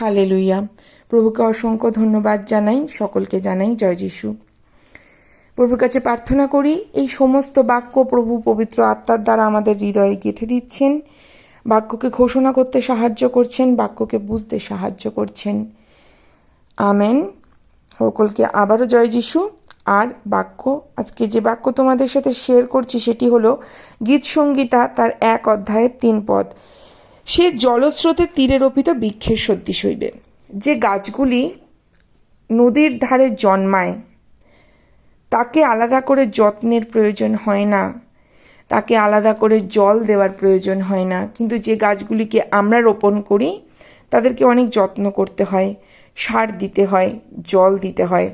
হালে লুইয়া প্রভুকে অসংখ্য ধন্যবাদ জানাই, সকলকে জানাই জয় যিশু। প্রভুর কাছে প্রার্থনা করি, এই সমস্ত বাক্য প্রভু পবিত্র আত্মার দ্বারা আমাদের হৃদয়ে গেঁথে দিচ্ছেন, বাক্যকে ঘোষণা করতে সাহায্য করছেন, বাক্যকে বুঝতে সাহায্য করছেন। আমেন। সকলকে আবারও জয় যিশু। আর বাক্য, আজকে যে বাক্য তোমাদের সাথে শেয়ার করছি, সেটি হলো গীত সঙ্গীতা তার এক অধ্যায়ের তিন পদ। সে জলস্রোতের তীরে রোপিত বৃক্ষের সদৃশ হইবে। যে গাছগুলি নদীর ধারে জন্মায়, তাকে আলাদা করে যত্নের প্রয়োজন হয় না, তাকে আলাদা করে জল দেওয়ার প্রয়োজন হয় না। কিন্তু যে গাছগুলিকে আমরা রোপণ করি, তাদেরকে অনেক যত্ন করতে হয়, সার দিতে হয়, জল দিতে হয়।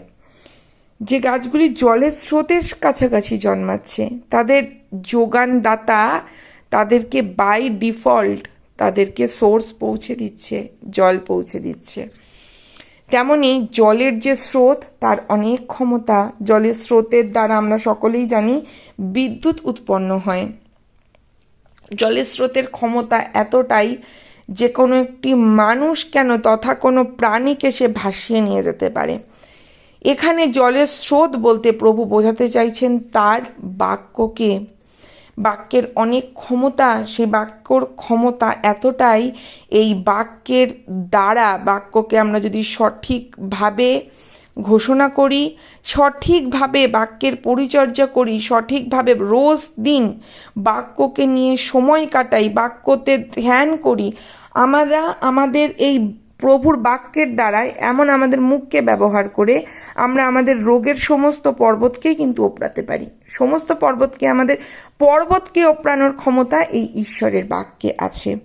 যে গাছগুলি জলের স্রোতের কাছাকাছি জন্মাচ্ছে, তাদের যোগানদাতা তাদেরকে বাই ডিফল্ট তাদেরকে সোর্স পৌঁছে দিচ্ছে, জল পৌঁছে দিচ্ছে। তেমনি জলের যে স্রোত, তার অনেক ক্ষমতা জলের স্রোতের দ্বারা আমরা সকলেই জানি বিদ্যুৎ উৎপন্ন হয়। জলের স্রোতের ক্ষমতা এতটাই যে কোনো একটি মানুষ কেন তথা কোনো প্রাণীকে সে ভাসিয়ে নিয়ে যেতে পারে। এখানে জলের স্রোত বলতে প্রভু বোঝাতে চাইছেন তার বাক্যকে বাক্যের অনেক ক্ষমতা, সেই বাক্যর ক্ষমতা এতটাই এই বাক্যের দ্বারা বাক্যকে আমরা যদি সঠিকভাবে ঘোষণা করি, সঠিকভাবে বাক্যের পরিচর্যা করি, সঠিকভাবে রোজ দিন বাক্যকে নিয়ে সময় কাটাই, বাক্যতে ধ্যান করি, আমরা আমাদের এই প্রভুর বাক্যের দ্বারাই এমন আমাদের মুখকে ব্যবহার করে আমরা আমাদের রোগের সমস্ত পর্বতকেই কিন্তু ওপড়াতে পারি। সমস্ত পর্বতকে আমাদের পর্বতকে ওপড়ানোর ক্ষমতা এই ঈশ্বরের বাক্যে আছে।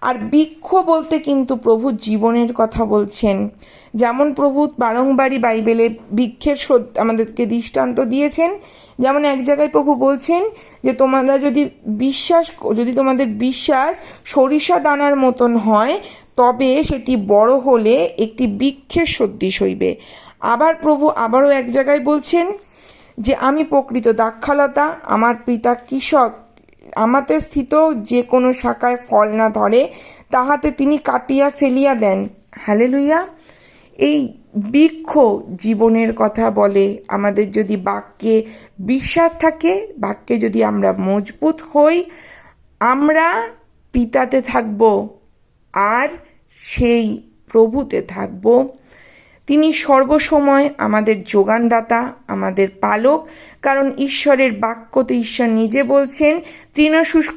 আর বৃক্ষ বলতে কিন্তু প্রভু জীবনের কথা বলছেন। যেমন প্রভু বারংবারই বাইবেলে বৃক্ষের আমাদেরকে দৃষ্টান্ত দিয়েছেন। যেমন এক জায়গায় প্রভু বলছেন যে, তোমরা যদি বিশ্বাস, যদি তোমাদের বিশ্বাস সরিষা দানার মতন হয় তবে সেটি বড় হলে একটি বৃক্ষের সদৃশ হইবে। আবার প্রভু আবারও এক জায়গায় বলছেন যে, আমি প্রকৃত দাক্ষালতা, আমার পিতা কৃষক, আমাতে স্থিত যে কোনো শাখায় ফল না ধরে, তাহাতে তিনি কাটিয়া ফেলিয়া দেন। হ্যালে লুইয়া এই বৃক্ষ জীবনের কথা বলে, আমাদের যদি বাক্যে বিশ্বাস থাকে, বাক্যে যদি আমরা মজবুত হই, আমরা পিতাতে থাকব, আর সেই প্রভুতে থাকব। তিনি সর্বসময় আমাদের যোগানদাতা, আমাদের পালক, কারণ ঈশ্বরের বাক্যতে ঈশ্বর নিজে বলছেন তৃণশুষ্ক